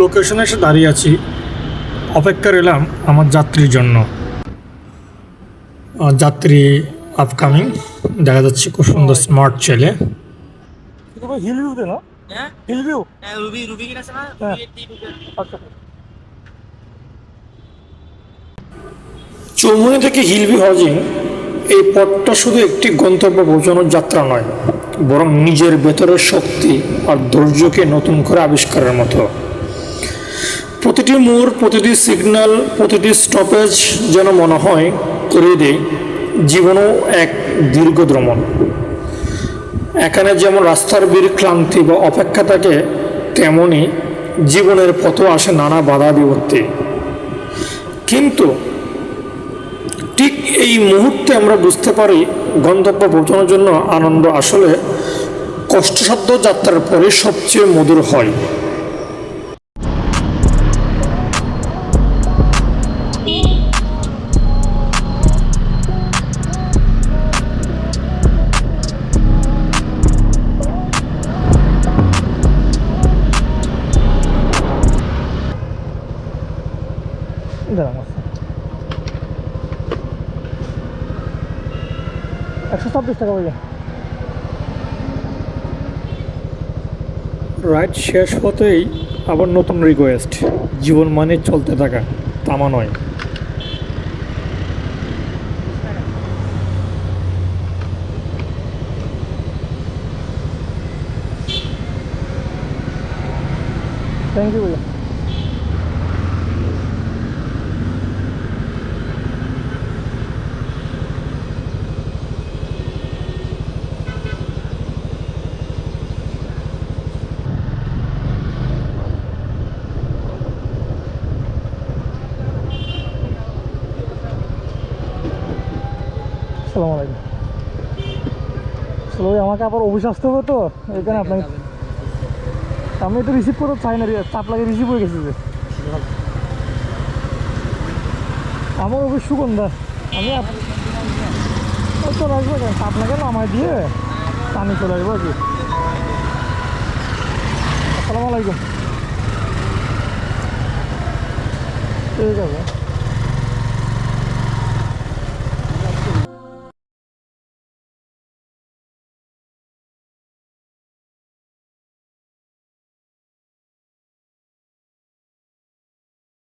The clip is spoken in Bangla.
লোকেশনে এসে দাঁড়িয়ে আছি। অপেক্ষা রইলাম আমার যাত্রীর জন্য। যাত্রী আপকামিং দেখা যাচ্ছে খুব সুন্দর স্মার্ট ছেলে। হিল ভিউ না? হ্যাঁ। হিল ভিউ হ্যাঁ রুবি রুবি কিনা আছে না? হ্যাঁ। আচ্ছা। চৌমুনি থেকে হিলভি হজিং এই পথটা শুধু একটি গন্তব্য পৌঁছানোর যাত্রা নয় বরং নিজের ভেতরের শক্তি আর ধৈর্যকে নতুন করে আবিষ্কারের মতো। প্রতিটি মোড়, প্রতিটি সিগন্যাল প্রতিটি স্টপেজ যেন মনে হয় করে দেয়, জীবনও এক দীর্ঘ ভ্রমণ। এখানে যেমন রাস্তার বীর ক্লান্তি বা অপেক্ষা থাকে তেমনই জীবনের পথও আসে নানা বাধা বিপত্তি। কিন্তু ঠিক এই মুহূর্তে আমরা বুঝতে পারি গন্তব্য পৌঁছানোর জন্য আনন্দ আসলে কষ্টসাধ্য যাত্রার পরে সবচেয়ে মধুর হয়। একশো ছাব্বিশ টাকা ভাইয়া রাইড শেষ হতেই আবার নতুন রিকোয়েস্ট জীবন মানে চলতে থাকা তামা নয়। থ্যাংক ইউ ভাইয়া সালাম আলাইকুম। আসলে আমাকে আবার অফিস হবে তো এখানে আপনাকে আমি তো রিসিভ করে চাই না চাপ লাগে রিসিভ হয়ে গেছে যে। আমার অফিস সুগন্ধা। আমি চলে আসব চাপ লাগে না আমায় দিয়ে আমি চলে আসব আর কি। আসসালামু আলাইকুম। ঠিক আছে